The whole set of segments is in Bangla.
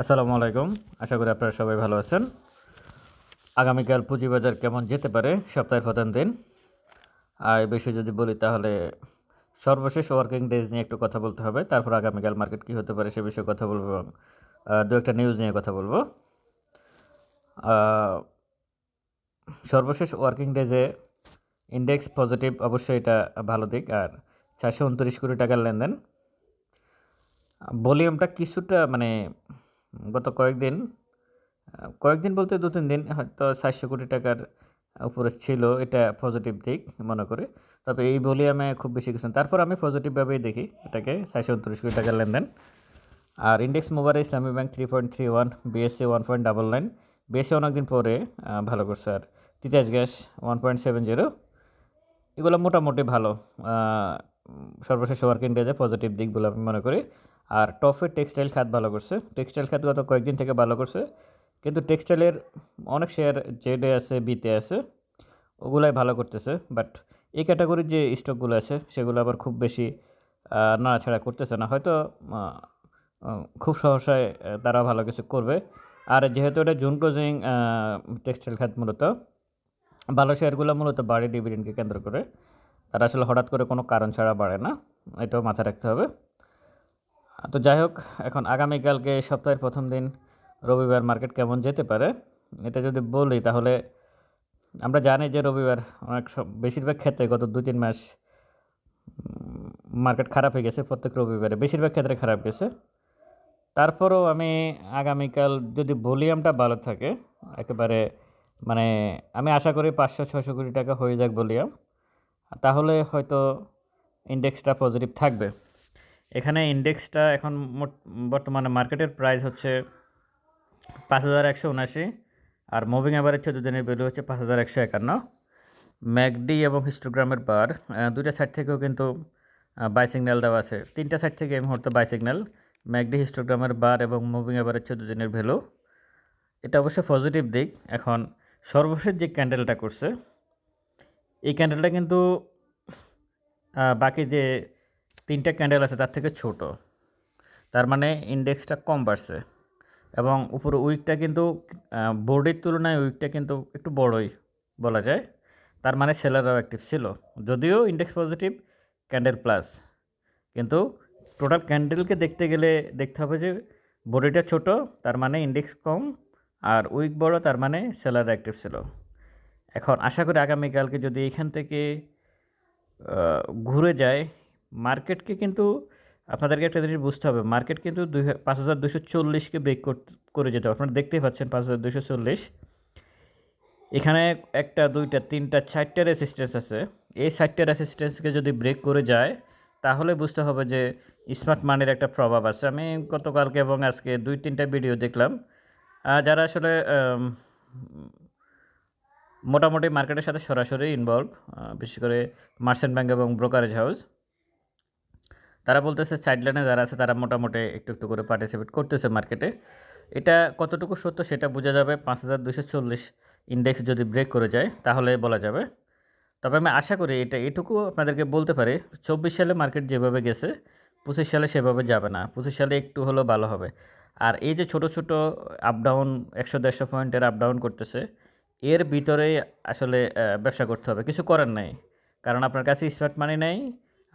আসসালামু আলাইকুম। আশা করি আপনারা সবাই ভালো আছেন। আগামীকাল পুঁজিবাজার কেমন যেতে পারে সপ্তাহের প্রথম দিন? আর বিষয়ে যদি বলি তাহলে সর্বশেষ ওয়ার্কিং ডেজ নিয়ে একটু কথা বলতে হবে। তারপর আগামীকাল মার্কেট কী হতে পারে সে বিষয়ে কথা বলব এবং দু একটা নিউজ নিয়ে কথা বলব। সর্বশেষ ওয়ার্কিং ডেজে ইন্ডেক্স পজিটিভ অবশ্যই এটা ভালো দিক। আর চারশো উনত্রিশ কোটি টাকার লেনদেন। ভলিউমটা কিছুটা মানে গত কয়েকদিন কয়েকদিন বলতে দু তিন দিন হয়তো চারশো কোটি টাকার উপরে ছিল, এটা পজিটিভ দিক মনে করে। তবে এই ভলিউমে খুব বেশি কিছু তারপর আমি পজিটিভভাবেই দেখি এটাকে, চারশো উনত্রিশ কোটি টাকার লেনদেন। আর index mobile Islami bank three point three one BSC one point double nine BSC অনেকদিন পরে ভালো করছে। আর Titas gas one point seven zero এগুলো মোটামুটি ভালো। সর্বশেষ ওয়ার্কিং ডেজে পজিটিভ দিক বলে আমি মনে করি। আর টপে টেক্সটাইল খাত ভালো করছে। টেক্সটাইল খাত গত কয়েকদিন থেকে ভালো করছে। কিন্তু টেক্সটাইলের অনেক শেয়ার জেডে আছে বিতে আছে, ওগুলাই ভালো করতেছে। বাট এই ক্যাটাগরির যে স্টকগুলো আছে, সেগুলো আবার খুব বেশি নাড়াছাড়া করতেছে না। হয়তো খুব সহসায় তারা ভালো কিছু করবে। আর যেহেতু এটা জুন ক্লোজিং টেক্সটাইল খাত মূলত, ভালো শেয়ারগুলো মূলত বাড়ি ডিভিডেন্ডকে কেন্দ্র করে। তারা আসলে হঠাৎ করে কোনো কারণ ছাড়া বাড়ে না। এটাও মাথায় রাখতে হবে। তো যাই হোক এখন আগামীকালকে সপ্তাহের প্রথম দিন রবিবার মার্কেট কেমন যেতে পারে, এটা যদি বলি তাহলে আমরা জানি যে রবিবার অনেক সব বেশিরভাগ ক্ষেত্রে গত দু তিন মাস মার্কেট খারাপ হয়ে গেছে প্রত্যেক রবিবারে, বেশিরভাগ ক্ষেত্রে খারাপ গেছে। তারপরেও আমি আগামীকাল যদি ভলিউমটা ভালো থাকে, একেবারে মানে আমি আশা করি পাঁচশো ছশো কোটি টাকা হয়ে যাক ভলিউম, তাহলে হয়তো ইন্ডেক্সটা পজিটিভ থাকবে। এখানে ইন্ডেক্সটা এখন বর্তমানে মার্কেটের প্রাইস হচ্ছে পাঁচ হাজার একশো উনাশি আর মুভিং অ্যাভারেজ দিনের ভ্যালু হচ্ছে পাঁচ হাজার একশো একান্ন। ম্যাকডি এবং হিস্টোগ্রামের বার দুইটা সাইড থেকেও কিন্তু বাই সিগন্যাল দেওয়া আছে। তিনটা সাইড থেকে এই মুহূর্তে বাই সিগন্যাল ম্যাকডি হিস্টোগ্রামের বার এবং মুভিং অ্যাভারেজ দিনের ভ্যালু এটা অবশ্য পজিটিভ দিক। এখন সর্বশেষ যে ক্যান্ডেলটা করছে, এই ক্যান্ডেলটা কিন্তু বাকি যে তিনটা ক্যান্ডেল আছে, তার থেকে ছোট। তার মানে ইন্ডেক্সটা কম বাড়ছে। এবং উপরে উইকটা কিন্তু বোর্ডের তুলনায় উইকটা কিন্তু একটু বড়ই বলা যায়। তার মানে সেলাররাও অ্যাক্টিভ ছিল। যদিও ইন্ডেক্স পজিটিভ ক্যান্ডেল প্লাস কিন্তু টোটাল ক্যান্ডেলকে দেখতে গেলে দেখতে হবে যে বডিটা ছোট, তার মানে ইন্ডেক্স কম, আর উইক বড়, তার মানে সেলার অ্যাক্টিভ ছিল। এখন আশা করি আগামীকালকে যদি এখান থেকে ঘুরে যায় মার্কেটকে কিন্তু আপনাদেরকে একটা জিনিস বুঝতে হবে, মার্কেট কিন্তু দুই পাঁচ হাজার দুশো চল্লিশকে ব্রেক করে যেতে হবে। আপনারা দেখতেই পাচ্ছেন পাঁচ হাজার দুশো চল্লিশ। এখানে একটা, দুইটা, তিনটা, চারটে রেসিস্টেন্স আছে। এই চারটে রেসিস্টেন্সকে যদি ব্রেক করে যায়, তাহলে বুঝতে হবে যে স্মার্ট মানির একটা প্রভাব আছে। আমি গতকালকে এবং আজকে দুই, তিনটা ভিডিও দেখলাম। যারা আসলে মোটামুটি মার্কেটের সাথে সরাসরি ইনভলভ বিশেষ করে মার্চেন্ট ব্যাংক এবং ব্রোকারেজ হাউস তারা বলতেছে সাইডলাইনে যারা আছে তারা মোটামুটি একটু একটু করে পার্টিসিপেট করতেছে মার্কেটে এটা কতটুকু সত্য সেটা বোঝা যাবে পাঁচ হাজার দুশো চল্লিশ ইন্ডেক্স যদি ব্রেক করে যায়, তাহলে বলা যাবে। তবে আমি আশা করি এটা এটুকু আপনাদেরকে বলতে পারি, চব্বিশ সালে মার্কেট যেভাবে গেছে, পঁচিশ সালে সেভাবে যাবে না। পঁচিশ সালে একটু হলেও ভালো হবে। আর এই যে ছোট ছোট আপ ডাউন একশো দেড়শো পয়েন্টের আপ ডাউন করতেছে, এর ভিতরেই আসলে ব্যবসা করতে হবে। কিছু করার নাই। কারণ আপনার কাছে স্মার্ট মানি নেই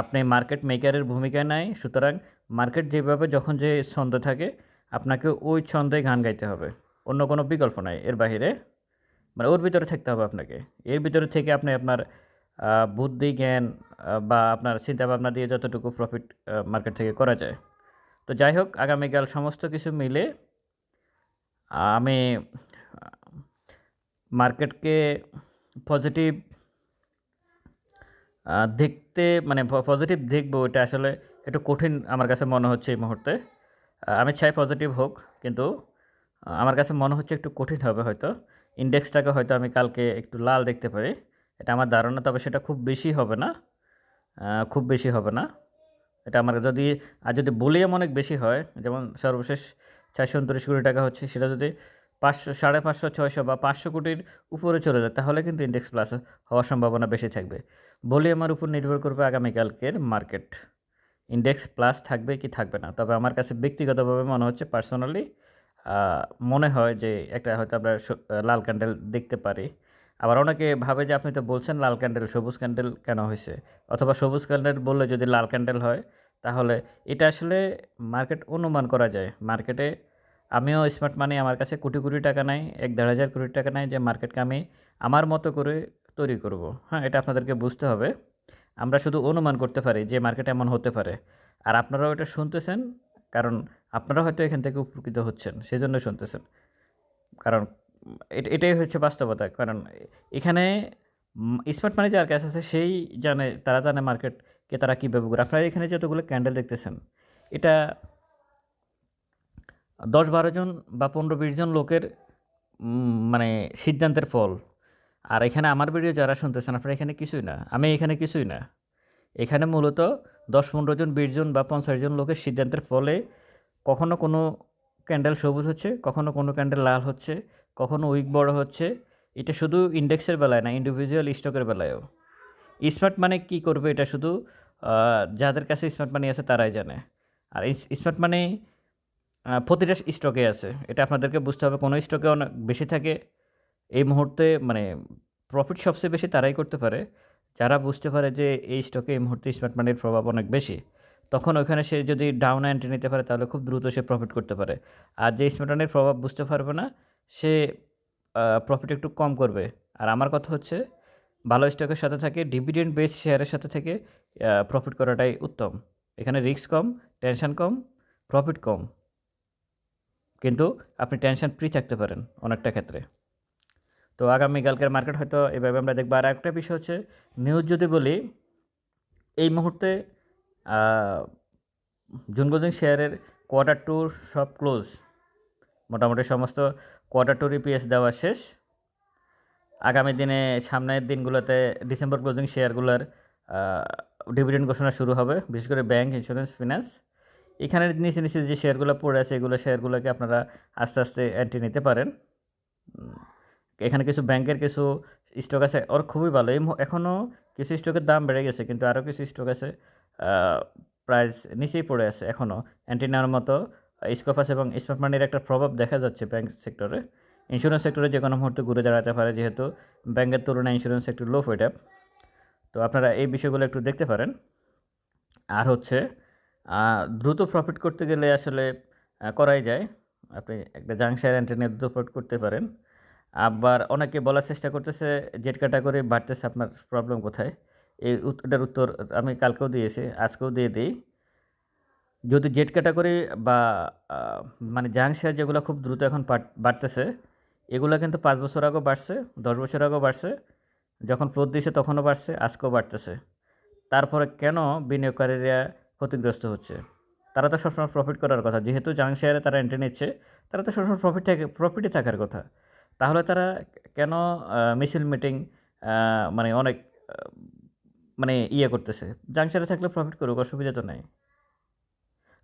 আপনি মার্কেট মেকারের ভূমিকায় নাই, সুতরাং মার্কেট যেভাবে যখন যে ছন্দ থাকে, আপনাকে ওই ছন্দে গান গাইতে হবে। অন্য কোনো বিকল্প নাই, এর বাইরে মানে ওর ভিতরে থাকতে হবে আপনাকে। এর ভিতরে থেকে আপনি আপনার বুদ্ধি, জ্ঞান বা আপনার চিন্তাভাবনা দিয়ে যতটুকু প্রফিট মার্কেট থেকে করা যায়। তো যাই হোক, আগামীকাল সমস্ত কিছু মিলে, আমি মার্কেটকে পজিটিভ দেখতে মানে পজিটিভ দেখব, এটা আসলে একটু কঠিন আমার কাছে মনে হচ্ছে এই মুহূর্তে। আমি চাই পজিটিভ হোক, কিন্তু আমার কাছে মনে হচ্ছে একটু কঠিন হবে হয়তো। ইন্ডেক্সটাকে হয়তো আমি কালকে একটু লাল দেখতে পারি। এটা আমার ধারণা, তবে সেটা খুব বেশি হবে না। খুব বেশি হবে না। এটা আমার যদি, আর যদি ভলিউম অনেক বেশি হয়, যেমন সর্বশেষ চারশো উনত্রিশ কোটি টাকা হচ্ছে, সেটা যদি পাঁচশো, সাড়ে পাঁচশো, ছয়শো বা পাঁচশো কোটির উপরে চলে যায়, তাহলে কিন্তু ইন্ডেক্স প্লাস হওয়ার সম্ভাবনা বেশি থাকবে। ভলিউমের উপর নির্ভর করবে আগামীকালকের মার্কেট। ইন্ডেক্স প্লাস থাকবে কি থাকবে না? তবে আমার কাছে ব্যক্তিগতভাবে মনে হচ্ছে পার্সোনালি মনে হয় যে একটা হয়তো আমরা লাল ক্যান্ডেল দেখতে পারি। আবার অনেকে ভাবে যে আপনি তো বলছেন লাল ক্যান্ডেল, সবুজ ক্যান্ডেল কেন হয়েছে? অথবা সবুজ ক্যান্ডেল বললে যদি লাল ক্যান্ডেল হয়, তাহলে এটা আসলে মার্কেট অনুমান করা যায়। মার্কেটে আমিও স্মার্ট মানি আমার কাছে কোটি কোটি টাকা নাই, এক দেড় হাজার কোটি টাকা নাই যে মার্কেটকে আমি আমার মতো করে তৈরি করব। হ্যাঁ এটা আপনাদেরকে বুঝতে হবে। আমরা শুধু অনুমান করতে পারি যে মার্কেট এমন হতে পারে। আর আপনারাও এটা শুনতেছেন, কারণ আপনারা হয়তো এখান থেকে উপকৃত হচ্ছেন সেই জন্য শুনতেছেন। কারণ এট- এটাই হচ্ছে বাস্তবতা। কারণ এখানে স্মার্ট মানি যার কাছে আছে, সেই জানে, তারা জানে মার্কেটকে তারা কীভাবে করে। আপনারা এখানে যতগুলো ক্যান্ডেল দেখতেছেন, এটা দশ বারো জন বা পনেরো বিশ জন লোকের মানে সিদ্ধান্তের ফল। আর এখানে আমার ভিডিও যারা শুনতেছেন, আপনারা এখানে কিছুই না। আমি এখানে কিছুই না। এখানে মূলত দশ পনেরো জন, বিশ জন বা পঞ্চাশ জন লোকের সিদ্ধান্তের ফলে কখনো কোনো ক্যান্ডেল সবুজ হচ্ছে, কখনো কোনো ক্যান্ডেল লাল হচ্ছে, কখনো উইক বড় হচ্ছে। এটা শুধু ইন্ডেক্সের বেলায় না ইন্ডিভিজুয়াল স্টকের বেলায়ও। স্মার্ট মানে কি করবে? এটা শুধু যাদের কাছে স্মার্ট মানি আছে তারাই জানে। আর স্মার্ট মানি প্রতিটা স্টকে আছে। এটা আপনাদেরকে বুঝতে হবে, কোনো স্টকে অনেক বেশি থাকে এই মুহূর্তে মানে প্রফিট সবচেয়ে বেশি তারাই করতে পারে। যারা বুঝতে পারে যে এই স্টকে এই মুহূর্তে স্মার্ট মানির প্রভাব অনেক বেশি, তখন ওইখানে সে যদি ডাউন এন্ট্রি নিতে পারে, তাহলে খুব দ্রুত সে প্রফিট করতে পারে। আর যে স্মার্ট মানির প্রভাব বুঝতে পারবে না, সে প্রফিট একটু কম করবে। আর আমার কথা হচ্ছে, ভালো স্টকের সাথে থাকে ডিভিডেন্ড বেস শেয়ারের সাথে থেকে প্রফিট করাটাই উত্তম। এখানে রিস্ক কম টেনশন কম প্রফিট কম। কিন্তু আপনি টেনশন ফ্রি থাকতে পারেন অনেকটা ক্ষেত্রে। তো আগামীকালকের মার্কেট হয়তো এভাবে আমরা দেখব। আর একটা বিষয় হচ্ছে নিউজ যদি বলি, এই মুহূর্তে জুনগোজিং শেয়ারের কোয়ার্টার টু সব ক্লোজ মোটামুটি সমস্ত কোয়ার্টার টু ইপিএস দেওয়া শেষ। আগামী দিনে সামনের দিনগুলোতে ডিসেম্বর ক্লোজিং শেয়ারগুলোর ডিভিডেন্ড ঘোষণা শুরু হবে, বিশেষ করে ব্যাংক ইন্স্যুরেন্স ফিনান্স এখানে নিচে নিচে যে শেয়ারগুলো পড়ে আছে, এগুলো শেয়ারগুলোকে আপনারা আস্তে আস্তে এন্ট্রি নিতে পারেন। এখানে কিছু ব্যাংকের কিছু স্টক আছে, ওর খুবই ভালো। এই এখনও কিছু স্টকের দাম বেড়ে গেছে, কিন্তু আরও কিছু স্টক আছে প্রাইস নিচেই পড়ে আছে এখনও অ্যান্টিনার মতো স্কোপ আছে এবং স্মার্ট মানির একটা প্রভাব দেখা যাচ্ছে ব্যাংক সেক্টরে ইন্স্যুরেন্স সেক্টরে যে কোনো মুহূর্তে ঘুরে দাঁড়াতে পারে, যেহেতু ব্যাংকের তুলনায় ইন্স্যুরেন্স সেক্টর লো ফেট তো আপনারা এই বিষয়গুলো একটু দেখতে পারেন। আর হচ্ছে দ্রুত প্রফিট করতে গেলে আসলে করাই যায়। আপনি একটা জাংশার এন্ট্রি দ্রুত প্রফিট করতে পারেন। আবার অনেকে বলার চেষ্টা করতেছে জেট ক্যাটাগরি বাড়তেছে, আপনার প্রবলেম কোথায়? এই এটার উত্তর আমি কালকেও দিয়েছি, আজকেও দিয়ে দিই। যদি জেট ক্যাটাগরি বা মানে জাং শেয়ার যেগুলো খুব দ্রুত এখন বাড়তেছে, এগুলো কিন্তু পাঁচ বছর আগেও বাড়ছে, দশ বছর আগেও বাড়ছে, যখন প্লট দিয়েছে তখনও বাড়ছে, আজকেও বাড়তেছে। তারপরে কেন বিনিয়োগকারীরা ক্ষতিগ্রস্ত হচ্ছে? তারা তো সবসময় প্রফিট করার কথা, যেহেতু জাং শেয়ারে তারা এন্ট্রি নিচ্ছে, তারা তো সবসময় প্রফিট থাকে প্রফিটে থাকার কথা। তাহলে তারা কেন মিছিল মিটিং মানে অনেক মানে ইয়ে করতেছে? জাং শেয়ারে থাকলে প্রফিট করুক, অসুবিধা তো নাই।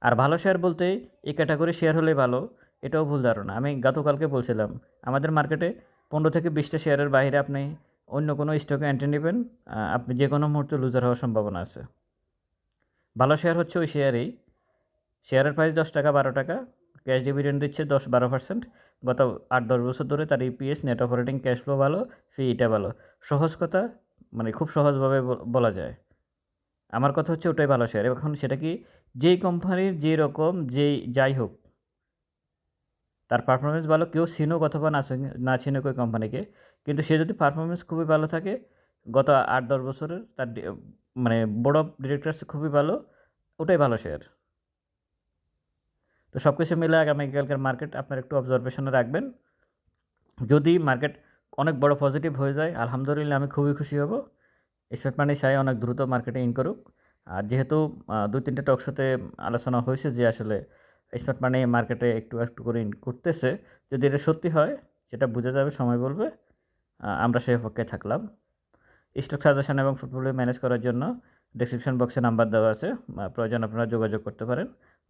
আর ভালো শেয়ার বলতে এই ক্যাটাগরি শেয়ার হলেই ভালো, এটাও ভুল ধারণা। আমি গতকালকে বলছিলাম, আমাদের মার্কেটে পনেরো থেকে বিশটা শেয়ারের বাইরে আপনি অন্য কোনো স্টকে এন্ট্রি নেবেন আপনি যে কোনো মুহূর্তে লুজার হওয়ার সম্ভাবনা আছে। ভালো শেয়ার হচ্ছে ওই শেয়ারেই শেয়ারের প্রাইস দশ টাকা, বারো টাকা ক্যাশ ডিভিডেন্ড দিচ্ছে দশ বারো পার্সেন্ট। গত আট দশ বছর ধরে তার EPS net operating cash flow ভালো ফি এটা ভালো। সহজ কথা মানে খুব সহজভাবে বল- যায়। আমার কথা হচ্ছে ওটাই ভালো শেয়ার এখন সেটা কি, যেই কোম্পানির যে রকম, যেই, যাই হোক, তার পারফরমেন্স ভালো, কেউ চিনুক অথবা না না চিনুক ওই কোম্পানিকে কিন্তু সে যদি পারফরমেন্স খুবই ভালো থাকে, গত আট দশ বছরের তার মানে অফ ডিরেক্টরস খুবই ভালো, ওটাই ভালো শেয়ার তো সব কিছু মিলে আগামীকালকার মার্কেট আপনার একটু অবজারভেশনে রাখবেন। যদি মার্কেট অনেক বড় পজিটিভ হয়ে যায়, আলহামদুলিল্লাহ আমি খুবই খুশি হব। স্টেট মানি চাই অনেক দ্রুত মার্কেটে ইন করুক। আর যেহেতু দুই তিনটে টকশোতে আলোচনা হয়েছে যে আসলে স্মার্ট মানি মার্কেটে একটু একটু করে ইন করতেছে, যদি এটা সত্যি হয়, সেটা বোঝা যাবে, সময় বলবে আমরা সেই পক্ষে থাকলাম। স্টক সাজেশন এবং ফুটবলে ম্যানেজ করার জন্য ডিসক্রিপশন বক্সে নাম্বার দেওয়া আছে। প্রয়োজন আপনারা যোগাযোগ করতে পারেন।